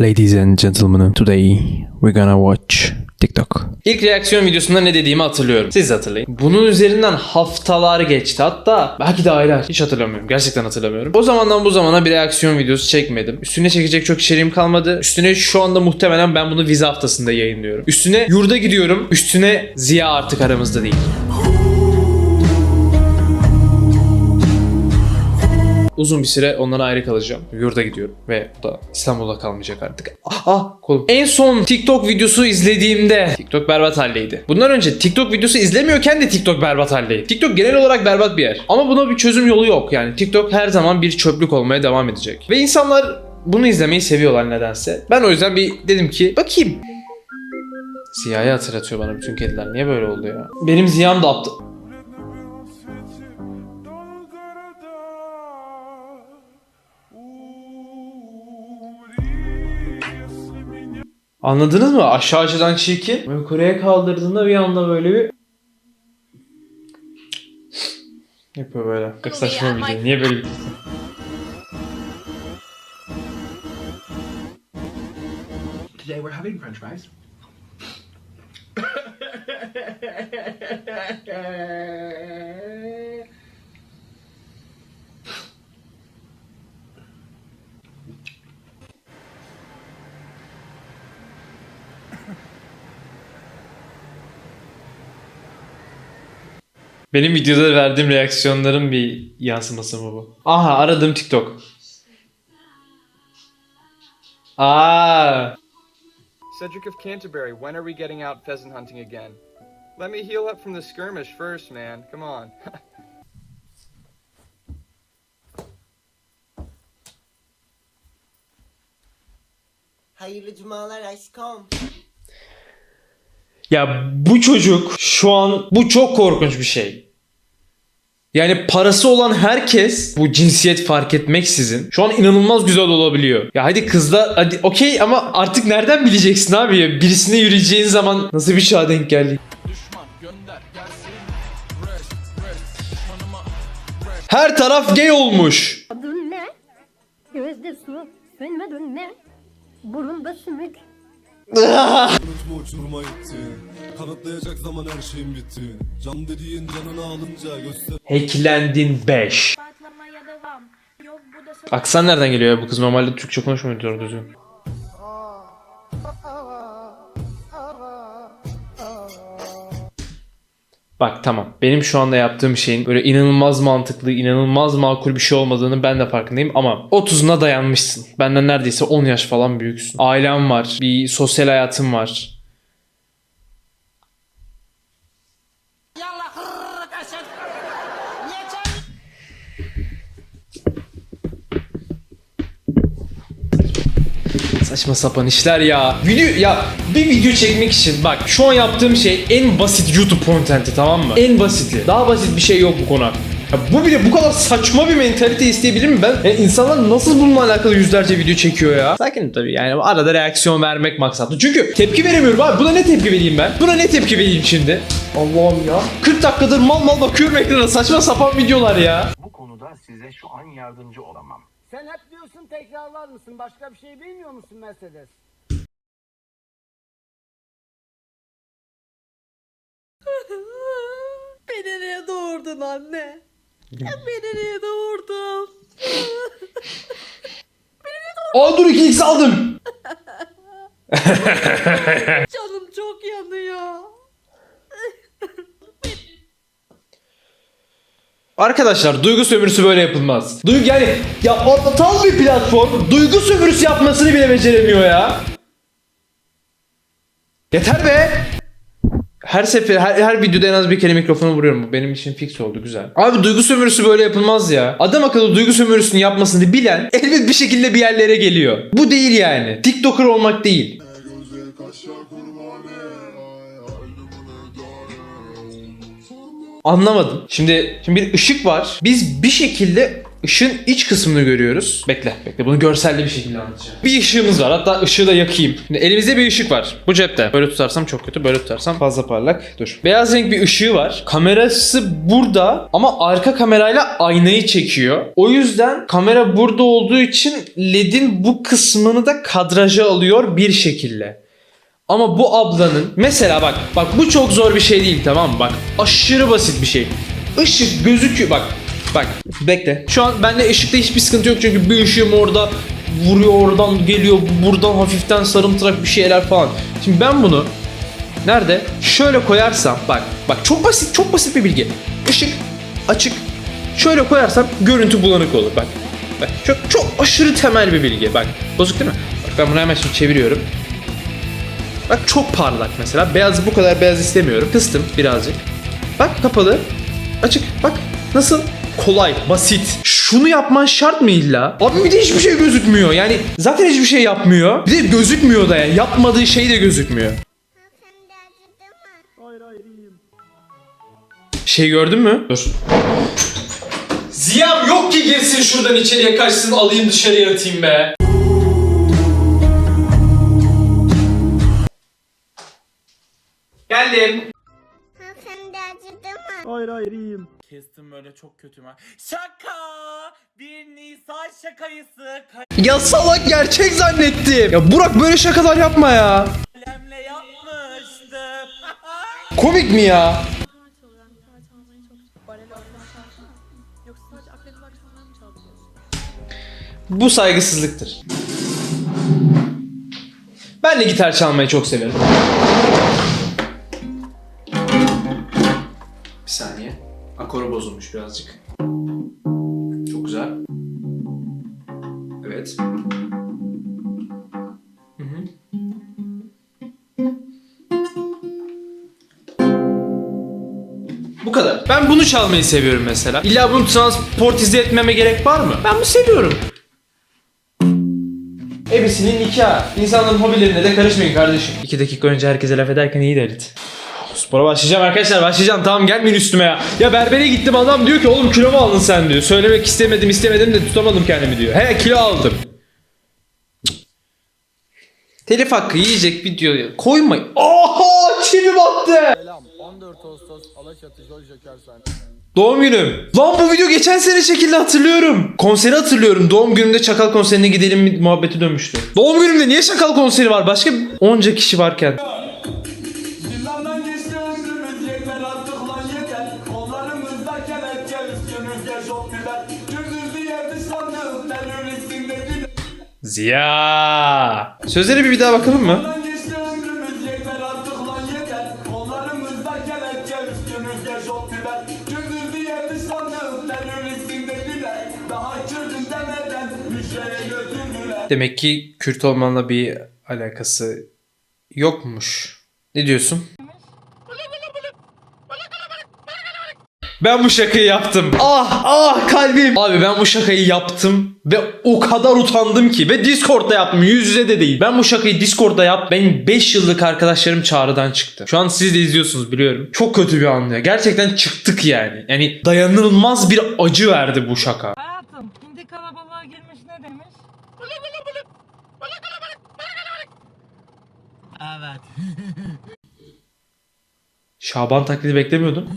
Ladies and gentlemen, today we're gonna watch TikTok. İlk reaksiyon videosunda ne dediğimi hatırlıyorum. Siz hatırlayın. Bunun üzerinden haftalar geçti. Hatta belki de aylar. Hiç hatırlamıyorum. Gerçekten hatırlamıyorum. O zamandan bu zamana bir reaksiyon videosu çekmedim. Üstüne çekecek çok içeriğim kalmadı. Üstüne şu anda muhtemelen ben bunu vize haftasında yayınlıyorum. Üstüne yurda gidiyorum. Üstüne Ziya artık aramızda değil. Uzun bir süre ondan ayrı kalacağım. Yurda gidiyorum ve o da İstanbul'da kalmayacak artık. Ah, ah kolum. En son TikTok videosu izlediğimde TikTok berbat haldeydi. Bundan önce TikTok videosu izlemiyorken de TikTok berbat haldeydi. TikTok genel olarak berbat bir yer. Ama buna bir çözüm yolu yok. Yani TikTok her zaman bir çöplük olmaya devam edecek. Ve insanlar bunu izlemeyi seviyorlar nedense. Ben o yüzden bir dedim ki bakayım. Ziya'yı hatırlatıyor bana bütün kediler. Niye böyle oldu ya? Benim Ziya'm da aptal. Anladınız mı? Aşağı açıdan çirkin. Kore'ye kaldırdığında bir anda böyle bir yapıyor böyle. Çok saçma bir video. Niye böyle bir Today we're having french fries. Benim videoda verdiğim reaksiyonların bir yansıması mı bu? Aha aradığım TikTok. Aa, Cedric of Canterbury, when are we getting out pheasant hunting again? Let me heal up from the skirmish first, man. Come on. Hayırlı cumalar aşkım. Ya bu çocuk şu an bu çok korkunç bir şey. Yani parası olan herkes bu cinsiyet fark etmeksizin şu an inanılmaz güzel olabiliyor. Ya hadi kızlar hadi okey ama artık nereden bileceksin abi ya? Birisine yürüyeceğin zaman nasıl bir çağa denk geldi? Her taraf gay olmuş. Adın ne? Gözde su, sönmedin ne? Burunda sümük. Uçuruma gitti Kanıtlayacak zaman her şeyin bitti Can dediğin canını alınca göster Hacklendin 5. Patlamaya devam. Yok bu da sana Aksan nereden geliyor ya bu kız normalde Türkçe konuşmuyor doğru düzgün. Bak tamam. Benim şu anda yaptığım şeyin böyle inanılmaz mantıklı, inanılmaz makul bir şey olmadığını ben de farkındayım ama 30'una dayanmışsın. Benden neredeyse 10 yaş falan büyüksün. Ailem var, bir sosyal hayatım var. Saçma sapan işler ya. Video ya bir video çekmek için bak şu an yaptığım şey en basit YouTube content'i tamam mı? En basiti. Daha basit bir şey yok bu konu. Ya bu bile bu kadar saçma bir mentalite isteyebilir mi ben? Yani insanlar nasıl bununla alakalı yüzlerce video çekiyor ya? Sakin tabii yani arada reaksiyon vermek maksatlı. Çünkü tepki veremiyorum abi. Buna ne tepki vereyim ben? Buna ne tepki vereyim şimdi? Allah'ım ya. 40 dakikadır mal mal bakıyorum ekrana saçma sapan videolar ya. Bu konuda size şu an yardımcı olamam. Sen hep diyorsun tekrarlar mısın? Başka bir şey bilmiyor musun Mercedes? Beni niye doğurdun anne? Beni niye doğurdun? Aa dur 2x aldım. Canım çok yanıyor. Arkadaşlar duygu sömürüsü böyle yapılmaz. Duygu yani ya aptal bir platform duygu sömürüsü yapmasını bile beceremiyor ya. Yeter be. Her sefer her, her videoda en az bir kere mikrofonu vuruyorum. Bu benim için fix oldu güzel. Abi duygu sömürüsü böyle yapılmaz ya. Adam akıllı duygu sömürüsünü yapmasını bilen elbet bir şekilde bir yerlere geliyor. Bu değil yani. TikToker olmak değil. Anlamadım. Şimdi şimdi bir ışık var. Biz bir şekilde Işığın iç kısmını görüyoruz. Bekle, bekle. Bunu görselli bir şekilde anlatacağım. Bir ışığımız var. Hatta ışığı da yakayım. Şimdi elimizde bir ışık var. Bu cepte. Böyle tutarsam çok kötü. Böyle tutarsam fazla parlak. Dur. Beyaz renk bir ışığı var. Kamerası burada ama arka kamerayla aynayı çekiyor. O yüzden kamera burada olduğu için LED'in bu kısmını da kadraja alıyor bir şekilde. Ama bu ablanın mesela bak bak bu çok zor bir şey değil tamam mı? Bak aşırı basit bir şey. Işık gözüküyor bak bak bekle. Şu an bende ışıkta hiçbir sıkıntı yok çünkü bir ışığım orada vuruyor oradan geliyor buradan hafiften sarımtırak bir şeyler falan. Şimdi ben bunu nerede şöyle koyarsam bak bak çok basit çok basit bir bilgi. Işık açık şöyle koyarsam görüntü bulanık olur bak. Bak çok çok aşırı temel bir bilgi bak. Bozuk değil mi? Bak ben bunu hemen şimdi çeviriyorum. Bak çok parlak mesela. Beyaz bu kadar beyaz istemiyorum. Kıstım birazcık. Bak kapalı. Açık. Bak nasıl? Kolay, basit. Şunu yapman şart mı illa? Abi bir de hiçbir şey gözükmüyor. Yani zaten hiçbir şey yapmıyor. Bir de gözükmüyor da yani. Yapmadığı şey de gözükmüyor. Şey gördün mü? Dur. Ziyam yok ki girsin şuradan içeriye kaçsın alayım dışarıya atayım be. Geldim. Kestim böyle çok kötüme. Şaka! Bir Nisan şakayısı Ya salak gerçek zannettim. Ya Burak böyle şakalar yapma ya. kalemle yapmıştım. Komik mi ya? Mı? Bu saygısızlıktır. Ben de gitar çalmayı çok severim. Bozulmuş birazcık. Çok güzel. Evet. Hı hı. Bu kadar. Ben bunu çalmayı seviyorum mesela. İlla bunu transportize etmeme gerek var mı? Ben bunu seviyorum. Ebesinin nikahı. İnsanların hobilerine de karışmayın kardeşim. İki dakika önce herkese laf ederken iyi Halit. Spora başlayacağım arkadaşlar başlayacağım tamam gelmeyin üstüme ya. Ya berbere gittim adam diyor ki oğlum kilo mu aldın sen diyor. Söylemek istemedim istemedim de tutamadım kendimi diyor. He kilo aldım. Telif hakkı yiyecek video koymayın. Oha çivi battı. Selam 14 Ağustos Alaçatı Jol Joker. Doğum günüm. Lan bu video geçen sene çekildi hatırlıyorum. Konseri hatırlıyorum. Doğum günümde Çakal konserine gidelim mi muhabbeti dönmüştü. Doğum günümde niye Çakal konseri var? Başka onca kişi varken. Ziya. Sözleri bir, bir daha bakalım mı? Demek ki Kürt olmanla bir alakası yokmuş. Ne diyorsun? Ben bu şakayı yaptım. Ah ah kalbim. Abi ben bu şakayı yaptım ve o kadar utandım ki ve Discord'da yaptım. Yüz yüze de değil. Ben bu şakayı Discord'da yap. Benim 5 yıllık arkadaşlarım çağrıdan çıktı. Şu an siz de izliyorsunuz biliyorum. Çok kötü bir an ya. Gerçekten çıktık yani. Yani dayanılmaz bir acı verdi bu şaka. Hayatım hindi kalabalığa girmiş ne demiş? Evet. Şaban taklidi beklemiyordum.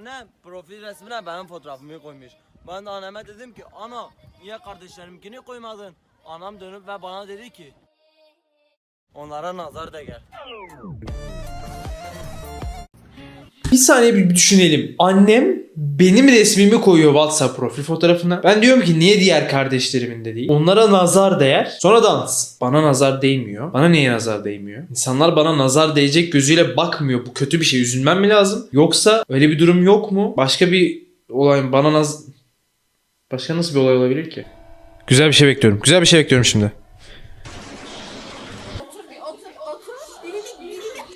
Annem profil resmine benim fotoğrafımı koymuş. Ben de anneme dedim ki ana niye kardeşlerimkini koymadın? Anam dönüp ve bana dedi ki onlara nazar gel. Bir saniye bir düşünelim. Annem benim resmimi koyuyor WhatsApp profil fotoğrafına. Ben diyorum ki niye diğer kardeşlerimin de değil. Onlara nazar değer. Sonradan bana nazar değmiyor. Bana niye nazar değmiyor? İnsanlar bana nazar değecek gözüyle bakmıyor. Bu kötü bir şey. Üzülmem mi lazım? Yoksa öyle bir durum yok mu? Başka bir olay mı? Bana naz... Başka nasıl bir olay olabilir ki? Güzel bir şey bekliyorum. Güzel bir şey bekliyorum şimdi.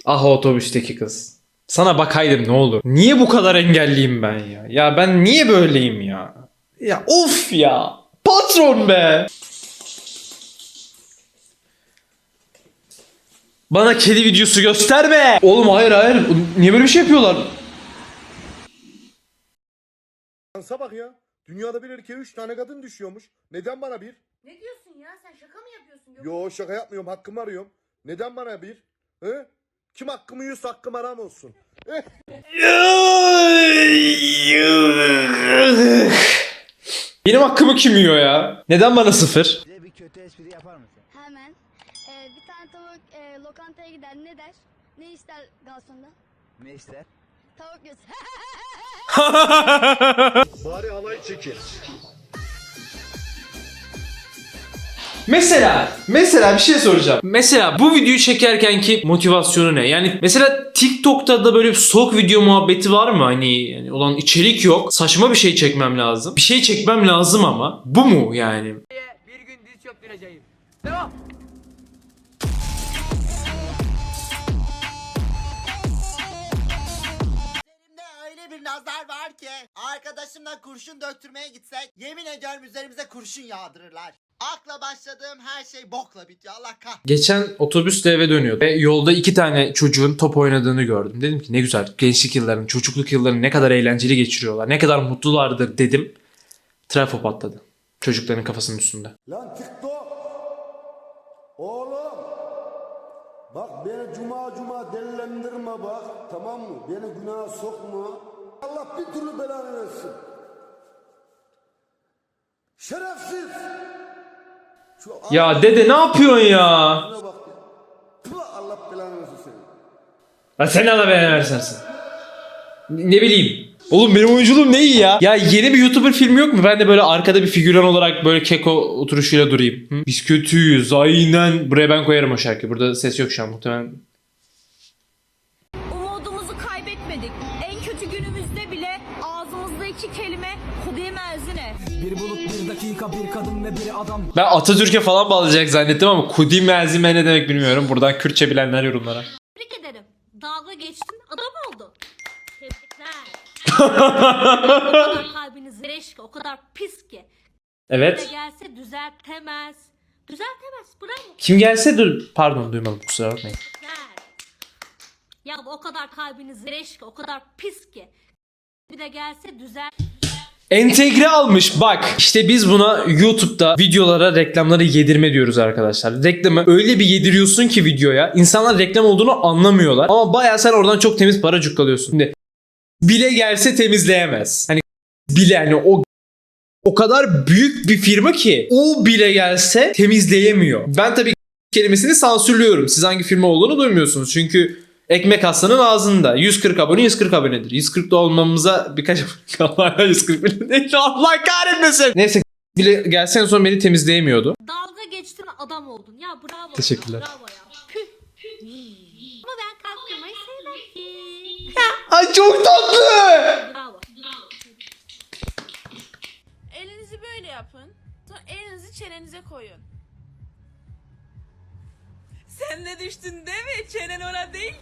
Ah o otobüsteki kız. Sana bakaydım ne olur. Niye bu kadar engelliyim ben ya? Ya ben niye böyleyim ya? Ya of ya. Patron be. Bana kedi videosu gösterme. Oğlum hayır hayır. Niye böyle bir şey yapıyorlar? şansa bak ya. Dünyada bir erkeğe üç tane kadın düşüyormuş. Neden bana bir? Ne diyorsun ya? Sen şaka mı yapıyorsun? Yo şaka yapmıyorum hakkımı arıyorum. Neden bana bir? He? Kim hakkımı yiyorsa hakkım haram olsun. Benim hakkımı kim yiyor ya? Neden bana sıfır? Bize bir kötü espri yapar mısın? Hemen. Ee, bir tane tavuk e, lokantaya gider ne der? Ne ister garsonda? Ne ister? Tavuk göğsü. Bari alay çekin. Mesela, mesela bir şey soracağım. Mesela bu videoyu çekerken ki motivasyonu ne? Yani mesela TikTok'ta da böyle bir soğuk video muhabbeti var mı? Hani yani olan içerik yok. Saçma bir şey çekmem lazım. Bir şey çekmem lazım ama. Bu mu yani? Bir gün diz çöktüreceğim. Devam. Nazar var ki arkadaşımla kurşun döktürmeye gitsek yemin ediyorum üzerimize kurşun yağdırırlar. Akla başladığım her şey bokla bitiyor Allah kah. Geçen otobüsle eve dönüyordum ve yolda iki tane çocuğun top oynadığını gördüm. Dedim ki ne güzel gençlik yıllarını, çocukluk yıllarını ne kadar eğlenceli geçiriyorlar, ne kadar mutlulardır dedim. Trafo patladı. Çocukların kafasının üstünde. Lan TikTok. Oğlum. Bak beni cuma cuma delilendirme bak. Tamam mı? Beni günaha sokma. Allah bir türlü belanı versin. Şerefsiz. Ya dede ne yapıyorsun ya? Allah belanı versin seni. Ya sen Allah belanı versin. Ne bileyim. Oğlum benim oyunculuğum ne iyi ya. Ya yeni bir YouTuber filmi yok mu? Ben de böyle arkada bir figüran olarak böyle keko oturuşuyla durayım. Hı? Biz kötüyüz aynen. Buraya ben koyarım o şarkıyı. Burada ses yok şu an muhtemelen. Ben Atatürk'e falan bağlayacak zannettim ama Kudi Melzime ne demek bilmiyorum. Buradan Kürtçe bilenler yorumlara. Tebrik ederim. Dalga geçtin adam oldun. Tebrikler. o kadar kalbiniz reş ki, o kadar pis ki. Evet. gelse düzeltemez. Düzeltemez. Bravo. Kim gelse dur. Pardon duymadım kusura bakmayın. Ya o kadar kalbiniz reş ki, o kadar pis ki. Bir de gelse düzel. Entegre almış bak. İşte biz buna YouTube'da videolara reklamları yedirme diyoruz arkadaşlar. Reklamı öyle bir yediriyorsun ki videoya. insanlar reklam olduğunu anlamıyorlar. Ama bayağı sen oradan çok temiz para cukkalıyorsun. Şimdi bile gelse temizleyemez. Hani bile hani o o kadar büyük bir firma ki o bile gelse temizleyemiyor. Ben tabii kelimesini sansürlüyorum. Siz hangi firma olduğunu duymuyorsunuz. Çünkü ekmek hastanın ağzında. 140 abone 140 abonedir. 140 da olmamıza birkaç Allah 140 bile değil. Allah kahretmesin. Neyse bile gelsen son beni temizleyemiyordu. Dalga geçtin adam oldun. Ya bravo. Teşekkürler. Ya, bravo ya. Ama ben kalktırmayı sevmem ki. Ay çok tatlı. Bravo. Elinizi böyle yapın. Sonra elinizi çenenize koyun. Sen de düştün değil mi? Çenen ona değil.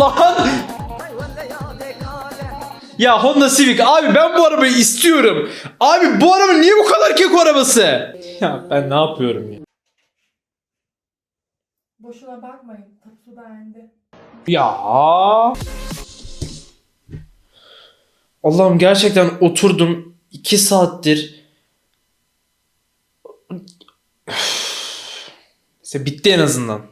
Lan. Ya Honda Civic abi ben bu arabayı istiyorum. Abi bu araba niye bu kadar keko arabası? Ya ben ne yapıyorum ya? Boşuna bakmayın. Tapusu beğendi. Ya. Allah'ım gerçekten oturdum 2 saattir. İşte bitti en azından.